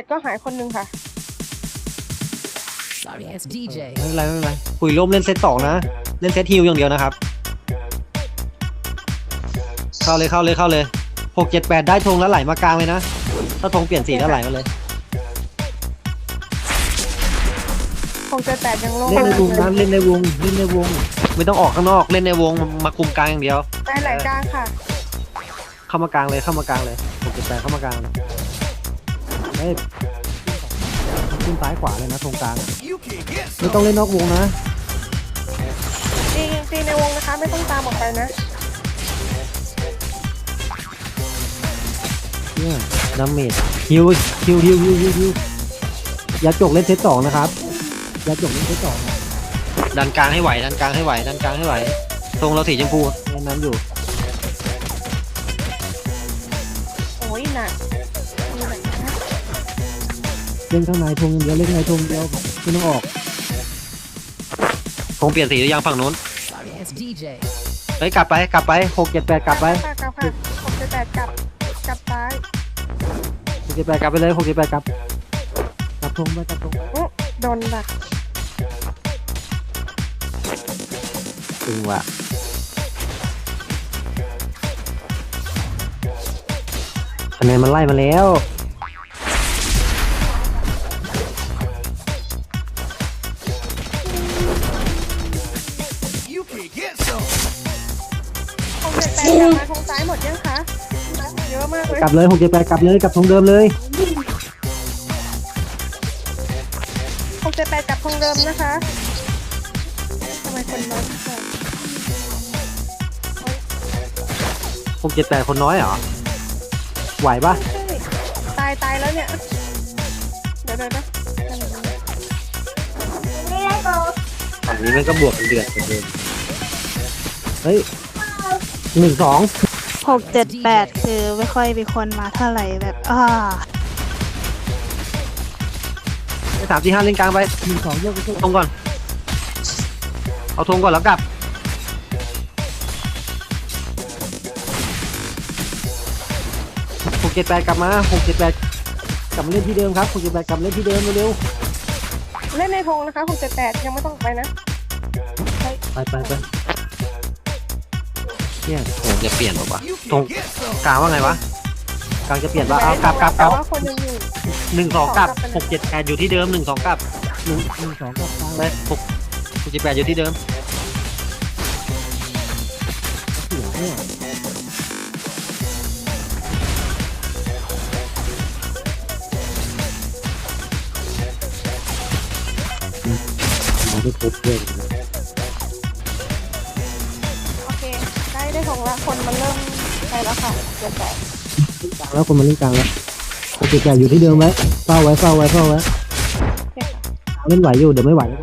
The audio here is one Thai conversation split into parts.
จ็ดก็หายคนหนึงค่ะ Sorry ass DJ. ไม่เป็นไรไม่เป็นไรคุยร่มเล่นเซตสองนะ เล่นเซตฮิวอย่างเดียวนะครับ เข้าเลยเข้าเลยเข้าเลยหกเจ็ดแปดได้ธงแล้วไหลมากลางเลยนะ ถ้าธงเปลี่ยนสีแล้วไหลมาเลย คงจะแตกยังโล่งเล่นในวงเลนั้นยเล่นในวงเล่นในวง ไม่ต้องออกข้างนอกเล่นในวงมาคุมกลางอย่างเดียวได้ไหลกลางค่ะ เข้ามากลางเลยเข้ามากลางเลยหกเจ็ดแปดเข้ามากลางเลย เฮ้ยขึ้นซ้ายขวาเลยนะตรงกลางอะไม่ต้องเล่นนอกวงนะตีตีในวงนะคะ ไม่ต้องตามออกไปนะเนี่ยดาเมจฮิวฮิวฮิวฮิวฮิวฮิวอยาจกเล่นเซตสองนะครับอยาจกเล่นเซตสองนะดันกลางให้ไหวดันกลางให้ไหวดันกลางให้ไหวทรงเราสีชมพูแนะนำอยู่โอ้ยหนักมีหนักนะ เล่นข้างในทงอย่างเดียวเล่นข้างในทงเดียวไม่ต้องออกทงเปลี่ยนสีหรือยังฝั่งนู้น Sorry ass DJ. เฮ้ยกลับไปกลับไปหกเจ็ดแปดกลับไปค่ะกลับค่ะคงจะแตกกลับกลับซ้ายหกเจ็ดแปดกลับไปเลยหกเจ็ดแปดกลับกลับทงไปกลับทงไปอื้อโดนดักตึงว่ะคะแนนมันไล่มาแล้ว หมดยังคะเยอะมากเลยกลับเลยหกเจ็ดแปดกลับเลยกลับทงเดิมเลยคงจะแตกกลับทางเดิมนะคะทำไมคนน้อยจังหกเจ็ดแปดคนน้อยเหรอ ไหวปะตายตายแล้วเนี่ย เดี๋ยวเดี๋ยวเดี๋ยวฝั่งนี้มันก็บวกกันเดือดเหมือนเดิมเฮ้ยหนึ่งสอง หกเจ็ดแปดคือไม่ค่อยมีคนมาเท่าไหร่แบบอ่าสามสี่ห้าเล่นกลางไปหนึ่งสองยกทงก่อน เอาธงก่อนแล้วกลับหกเจ็ดแปดกลับมาหกเจ็ดแปดกลับมาเล่นที่เดิมครับหกเจ็ดแปดกลับมาเล่นที่เดิมเร็วเล่นในธงนะคะคงจะแตกยังไม่ต้องไปนะๆไปไปไป เนี่ยโหจะเปลี่ยนหรอวะธงกลางว่าไงวะกลางจะเปลี่ยนว่าเอากลับกลับกแต่ลับว่าคนยังอยู่หนึ่งสองกลับสองกลับไปเลยหกเจ็ดแปดอยู่ที่เดิมหนึ่งสองกลับหนึ่งหนึ่งสองกลับไปหกหกเจ็ดแปดอยู่ที่เดิมเสียเนี่ยมันไม่ครบเลย แล้วค่ะเดี๋ยวแตกกลางแล้วคนมาเล่นกลางแล้วหกเจ็ดแปดอยู่ที่เดิมไว้เฝ้าไว้เฝ้าไว้เฝ้าไว้โอเคค่ะเล่นไหวอยู่เดี๋ยวไม่ไหวแล้ว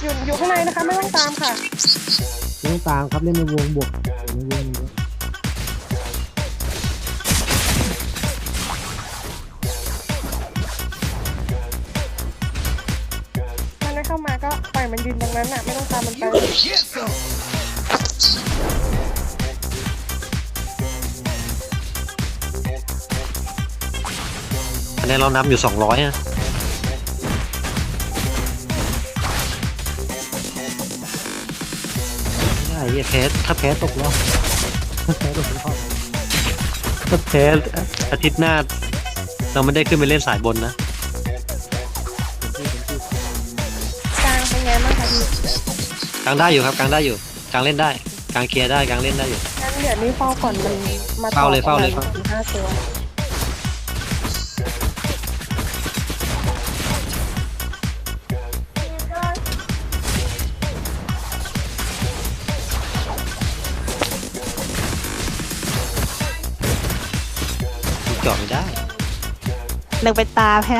อยู่อยู่ข้างในนะคะไม่ต้องตามค่ะ เล่นกลางครับเล่นในวงบวกในวง มันยืนตรงนั้นน่ะไม่ต้องตามมันไปคะแนนเรานำอยู่สองร้อยอะไม่ได้เหี้ยแพ้ถ้าแพ้ตกรอบถ้าแพ้ตกรอบถ้าแพ้อาทิตย์หน้า เราไม่ได้ขึ้นไปเล่นสายบนนะ กลางได้อยู่ครับกลางได้อยู่กลางเล่นได้กลางเคลียร์ได้กลางเล่นได้อยู่ งั้นเดี๋ยวนี้เฝ้าก่อนมันมาต่อเฝ้าเลยเฝ้าเลยประมณสี่ห้าตัวเจาะไม่ได้เลิกไปตามแพ้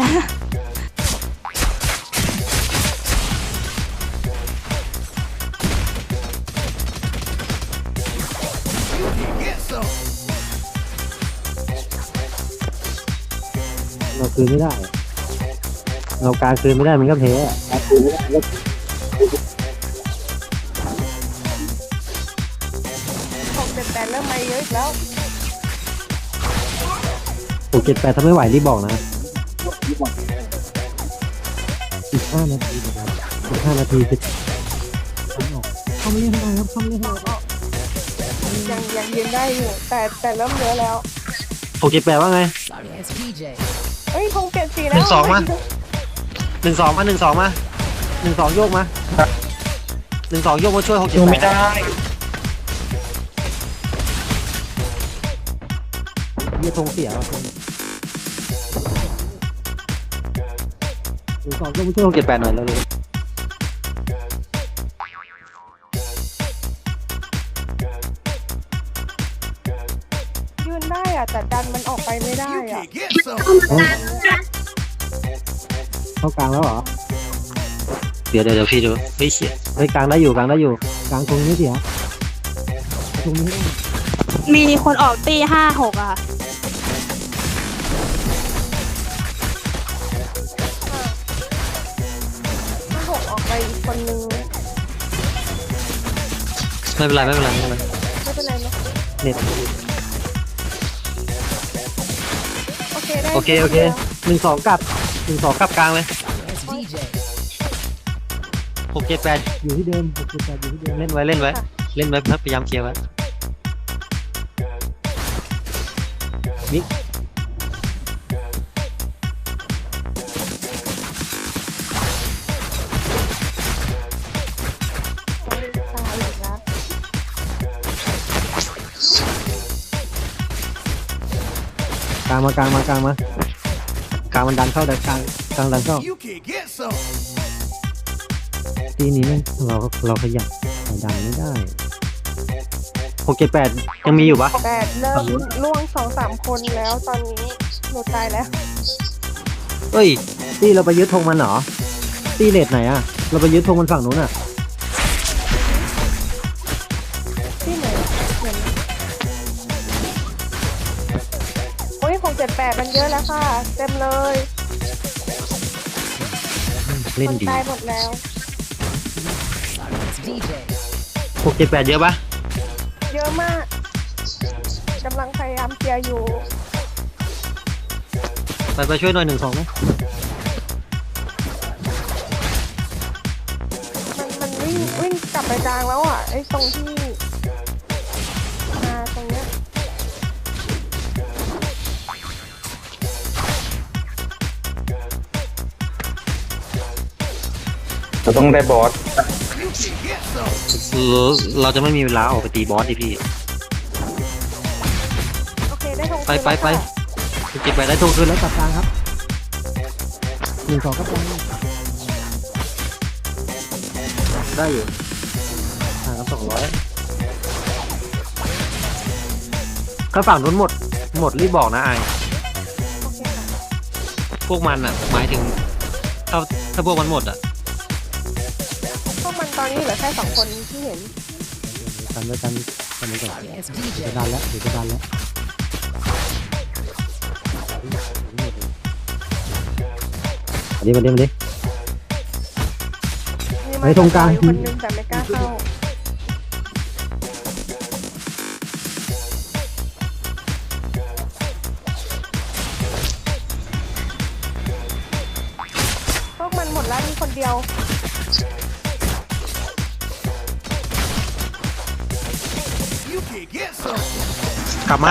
คืนไม่ได้ เรากลางคืนไม่ได้มันก็แพ้อะแล้วหกเจ็ดแปดถ้าไม่ไหวรีบบอกนะ อีกห้านาทีนะครับอีกห้านาทีจะเข้ามาเล่นได้ครับเข้ามาเล่นได้ครับยังยังยืนได้อยู่แต่แต่เริ่มเยอะแล้วหกเจ็ดแปดว่าไง SDJ. เอ้ยธงเปลี่ยนสีแล้วหนึ่งสองมาหนึ่งสองมาหนึ่งสองมาหนึ่งสองโยกมาหนึ่งสองโยกมาช่วยหกเจ็ดแปดไม่ได้เยี่ยทงเสียว่ะทงหนึ่งสองโยกมาช่วยหกเจ็ดแปดหน่อยเร็วยื เข้ากลางแล้วเหรอเดี๋ยวเดี๋ยวเดี๋ยวพี่ดูเฮ้ยเสียเฮ้ยกลางได้อยู่กลางได้อยู่กลางตรงนี้เสียตรงนี้มีคนออกตีห้าหกอะค่ะถ้าหกออกไปอีกคนนึงไม่เป็นไรไม่เป็นไรไม่เป็นไรไม่เป็นไรเนอะเน็ตโอเคได้โอเคโอเคหนึ่งสองกลับ หนึ่งสองกลับกลางเลย SDJ. หกเจ็ดแปดอยู่ที่เดิมหกเจ็ดแปดอยู่ที่เดิมเล่นไว้เล่นไว้ เล่นไว้พยายามเคลียร์ไว้มิกตายอีกแล้วกลางมากลางมากลางมา กลางมันดันเข้าดันกลางกลางดันเข้า You can get some ทีนี้เนี่ยเราเราขยับเราดันไม่ได้หกเจ็ดแปดยังมีอยู่ปะ แต่เริ่มล่วงสองสามคนแล้วตอนนี้หนูตายแล้วเฮ้ย ตีเราไปยึดธงมันเหรอ ตีเลดไหนอะเราไปยึดธงมันฝั่งนู้นอะ ดแปดมันเยอะแล้วค่ะ เต็มเลยเล่นคนดีตายหมดแล้ว SDJ. หกเจ็ดแปดเยอะปะเยอะมากกำลังพยายามเคลียร์อยู่ ไปไปช่วยหน่อยหนึ่งสองไหมมันมันวิ่งวิ่งกลับไปกลางแล้วอะไอ้ตรงที่มาตรงเนี้ย เราต้องได้บอสเราเราจะไม่มีเวลาออกไปตีบอสดิพี่ โอเคได้ทงไปไปไปหกเจ็ดแปดได้ธงคืนแล้วกลับกลางครับหนึ่งสองกลับกลางได้อยู่ห่างกันสองร้อยถ้าฝั่งนู้นหมด หมดรีบบอกนะไอายโอเคค่ะพวกมันอะ หมายถึงถ้าถ้าพวกมันหมดอะพวกมั นตอนนี้เหลือแค่สองคนที่เห็นกันไว้กันกันไว้ก่อน SDJ. จะดันแล้วเดี๋ยวจะดันแล้วมาดิมาดิมาดิมีไอ้ตรงกลางอยู่คนนึงแต่ไม่กล้าเข้าพวกมันหมดแล้วมีคนเดียว กลับมา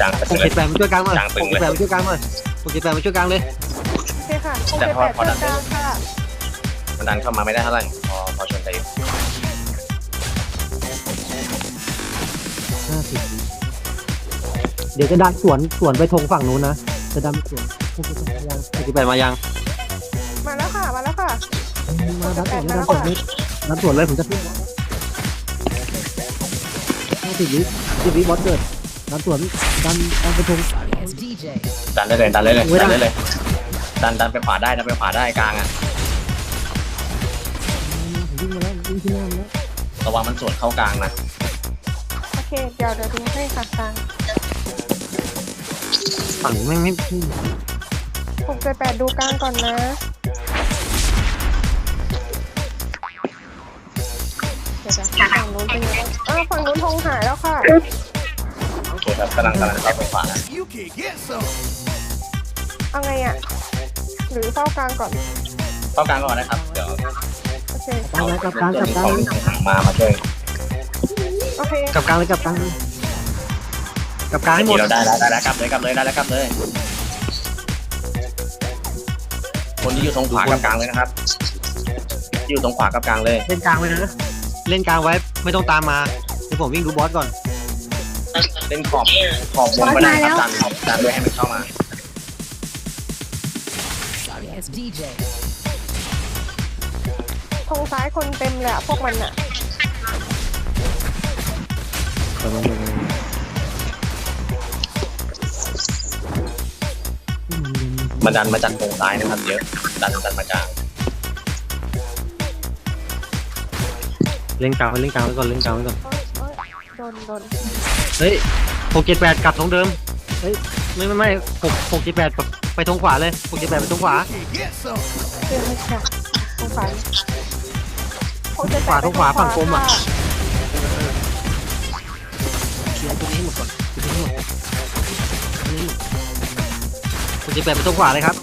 ดังไปหกเลเจ็ย ดแปดมาช่วยกลางหน่อยกลางตึหงกเลเจ็ดยแปดมาช่วยกลางหน่อยหกเจ็ดแปดมาช่วยกลางเลยโอเคค่ะคงแต่เป็นพอแปดพอเจ้าดันกลางค่ะมันดันเข้ามาไม่ได้เท่าไหร่พอพอชนไปอยู่ห้าสิบเดี๋ยวจะดันสวนสวนไปธงฝั่งนู้นนะ จะดันสวนหกเจ็ดแปดมายังหกเจ็ดแปดมายังมาแล้วค่ะมาแล้วค่ะมาดันสวนดันสวนเลยดันสวนเลยผมจะขึ้น ห้าสิบวิสิบวิบอสเกิดดันสวนดันดันไปธง SDJ. ดันได้เลยดันได้เลยไม่ได้ดันได้เลยดันดันไปขวาได้ดันไปขวาได้กลางอะวิ่งมาแล้ววิ่งที่หน้ามาแล้วระวังมันสวนเข้ากลางนะโอเคเดี๋ยวเดี๋ยวดูให้ค่ะกลางฝั่งนี้ไม่ไม่หกเจ็ดแปดดูกลางก่อนนะ งนู้นเป็นยังไงอ้าวฝั่งนู้นธงหายแล้วค่ะกำลังกำลังเข้าไปขวานะเอาไงอะ หรือเฝ้ากลางก่อน เข้ากลางก่อนนะครับ เดี๋ยวโอเคกลางเลยกลับกลางกลับกลาง ของหางมามาช่วยโอเคกลับกลางเลยกลับกลางเลยกลับกลางให้หมด เราได้แล้วได้แล้วกลับเลยกลับเลยได้แล้วกลับเลย คนที่อยู่ตรงขวากับกลางเลยนะครับ อยู่ตรงขวากับกลางเลย เล่นกลางไว้นะ เล่นกลางไว้ ไม่ต้องตามมาเดี๋ยวผมวิ่งดูบอสก่อน เล่นขอบขอบวงก็ได้ครับดันขอบดันด้วยให้มันเข้ามา It's DJ. ทงซ้ายคนเต็มเลยอะพวกมันอะมาดันมาจันตรงซ้ายนะครับเยอะดันดันมากลาง เล่นกลางไว้เล่นกลางไว้ก่อนเล่นกลางไว้ก่อน โอ๊ยโอ๊ยโดนโดนเฮ้ยหกเจ็ดแปดกลับตรงเดิม เฮ้ย ไม่ไม่ไม่หกหกเจ็ดแปดไปตรงขวาเลยหกเจ็ดแปดไปตรงขวาเจอไม่ใช่ทงซ้ายทงจะขวาทงขวาฝั่งกลมอะค่เคลียร์ตรงนี้ให้หมดก่อนเคลียร์ให้หมดตรงนี้หมดหกเจ็ดแปดไปตรงขวาเลยครับ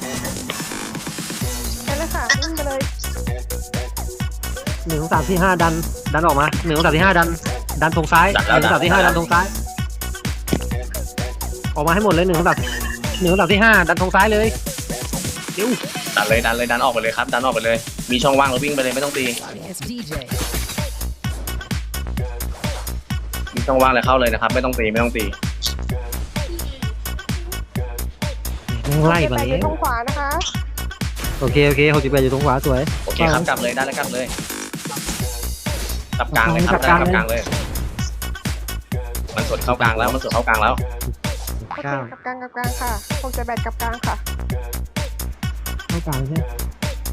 หนึ่งสองสามสี่ห้าดัน ดันออกมาหนึ่งสองสามสี่ห้าดัน ดันตรงซ้ายหนึ่งสองสามสี่ห้าดันตรงซ้าย ออกมาให้หมดเลยหนึ่งสองสามหนึ่งสองสามสี่ห้าดันตรงซ้ายเลยเร็วดันเลยดันเลยดันออกไปเลยครับดันออกไปเลย มีช่องว่างเราวิ่งไปเลยไม่ต้องตี It's DJ. มีช่องว่างเลยเข้าเลยนะครับ ไม่ต้องตีไม่ต้องตียังไล่ไปมาไปเลยทงขวานะคะ โอเคโอเคหกสิบแปดอยู่ตรงขวาสวย โอเคครับกลับเลยได้แล้วกลับเลย กลับกลางเลยครับได้กลับกลางเลย มันสดเข้ากลางแล้ว มันสดเข้ากลางแล้ว โอเคเก้ากับกลางกับกลางค่ะทงจะแบตกับกลางค่ะเข้ากลางใช่ไหม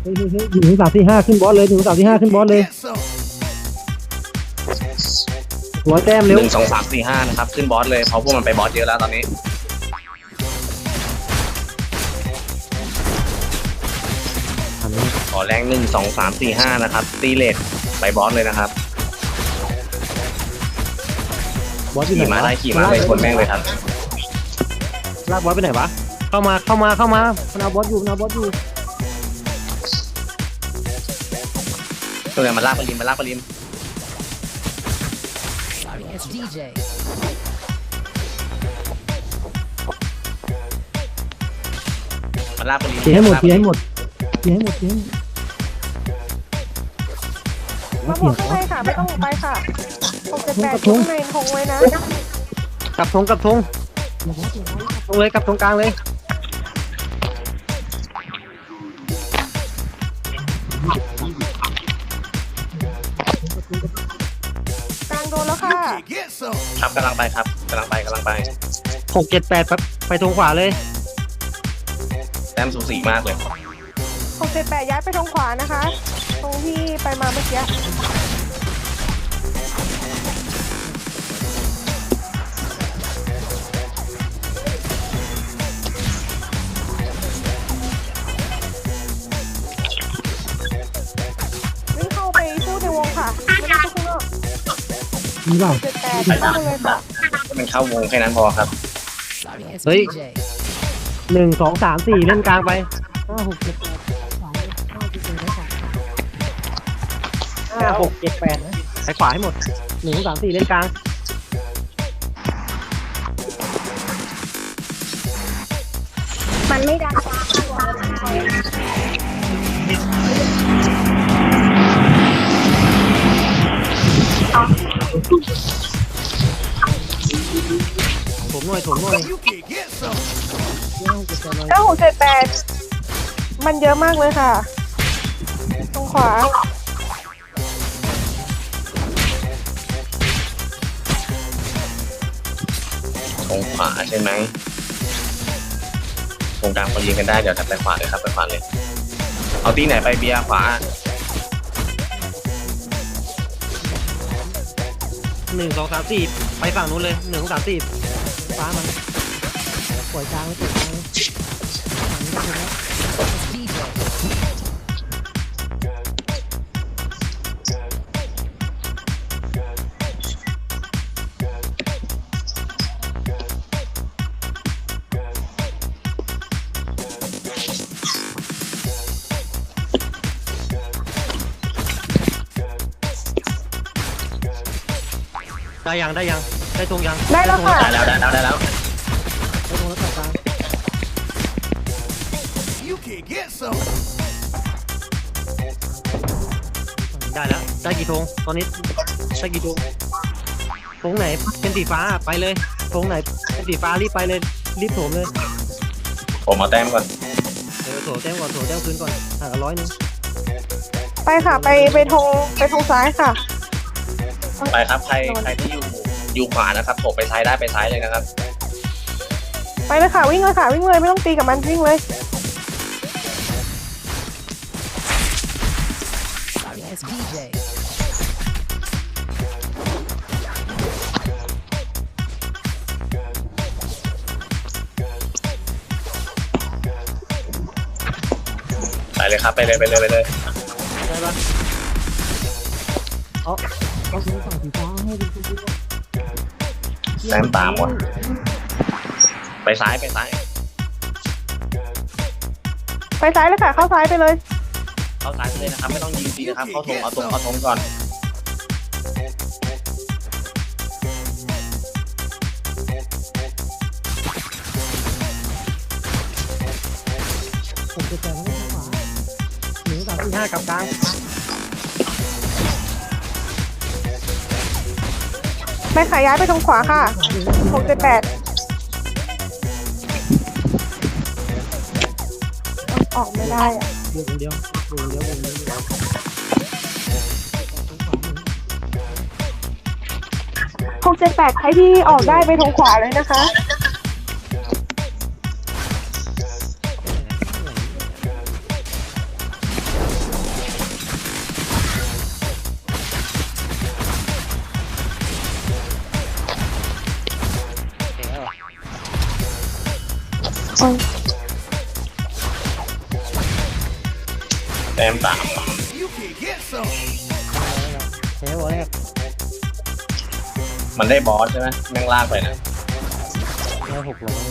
เฮ้ยเฮ้ยเฮ้ยหนึ่งสามสี่ห้าขึ้นบอสเลยหนึ่งสามสี่ห้าขึ้นบอสเลย หัวแต้มหเร็วนึ่งสองสามสี่ห้านะครับ ขึ้นบอสเลย เพราะพวกมันไปบอสเยอะแล้วตอนนี้ทำนี้ขอแรงหนึ่งสองสามสี่ห้านะครับ ตีเลทไปบอสเลยนะครับ บอสอยู่ไหนขี่วะมาได้ขี่มาเลยคนแม่งเลยครับลากบอสไปไหนวะ เข้ามาเข้ามาเข้ามามันเอาบอสอยู่มันเอาบอสอยู่ตัวนี้มันลากปลินมันลากปลิน It's DJ. มันลากปลินเคลียร์ให้หมดเคลียร์ให้หมดเคลียร์ให้หมดเคลียร์ให้หมดมาบวกข้างในค่ะ ไม่ต้องไปค่ะ ทงจะแบตข้างในทงไว้นะกลับทงกลับทงตรงเลยกลับตรงกลางเลยกลางโดนแล้วค่ะครับกำลังไปครับกำลังไปกำลังไปหกเจ็ดแปดไปไปตรงขวาเลยแต้มสูสีมากเลยทงจะแบตย้ายไปทงขวานะคะ ตรงที่ไปมาเมื่อกี้ มีเปล่าเจ็ดแปดเข้าเลยค่ะให้มันเข้าวงแค่นั้นพอครับ It's Hey. DJ. หนึ่งสองสามสี่เล่นกลางไปห้าหกเจ็ดแปดห้าหกเจ็ดแปดนะไปขวาให้หมดหนึ่งสองสามสี่เล่นกลางมันไม่ดัง ถมหน่อยถมหน่อยเก้าหกเจ็ดแปดมันเยอะมากเลยค่ะ ตรงขวา ตรงขวาใช่ไหมตรงกลางพอยิงกันได้เดี๋ยวถัดไปขวาเลยครับไปขวาเลย เอาตีไหนไปเบียร์ขวา หนึ่งสองสามสี่ไปฝั่งนู้นเลยหนึ่งสองสามสี่ฟ้ามันปล่อยกลางไว้ปล่อยกลางไว้ It's DJ. ได้ยังได้ยัง ได้ธงยังได้แล้วค่ะ ได้แล้วได้แล้วได้แล้วได้ธงแล้วกลาง You can get some. ได้แล้ว ได้กี่ธงตอนนี้ได้กี่ธงธงไหนเป็นสีฟ้าไปเลยธงไหนเป็นสีฟ้ารีบไปเลยรีบโถมเลยผมเอาแต้มก่อนเดี๋ยวโถแต้มก่อนโถแต้มคืนก่อนห่างกันร้อยหนึงไปค่ะ ไปไปทงไปทงซ้ายค่ะ ไปครับ ใครใครที่อยู่อยู่ขวานะครับผมไปซ้ายได้ไปซ้ายเลยนะครับ ไปเลยค่ะวิ่งเลยค่ะวิ่งเลยไม่ต้องตีกับมันวิ่งเลย Sorry, it's DJ. ไปเลยครับไปเลยไปเลยไปเลยได้ปะ เอาเอาธงฝั่งสีฟ้าให้ดูดูดูแต้มตามว่ะไปซ้ายไปซ้ายไปซ้ายเลยค่ะ เข้าซ้ายไปเลย เข้าซ้ายไปเลยนะครับ ไม่ต้องยิงตีนะครับ เข้าธงเอาธงเอาธงก่อน ผมจะแจกให้ทางขวาหนึ่งสามสี่ห้ากับกลาง ไปขายย้ายไปทางขวาค่ะหกเจ็ดแปดออกไม่ได้อะบวกอย่างเดียววงเดียววงเดียวหกเจ็ดแปดใครที่ออกได้ไปทางขวาเลยนะคะ ต้มสามเซลแรกมันได้บอสใช่ไหมแม่งลากไปนะได้หกร้อย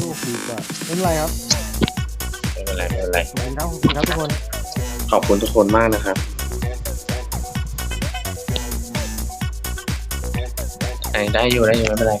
ลูกดีกว่าไม่เป็นไรครับไม่เป็นไรไม่เป็นไรขอบคุณครับขอบคุณครับทุกคน ขอบคุณทุกคนมากนะครับไอ้ได้อยู่ได้อยู่ไม่เป็นไร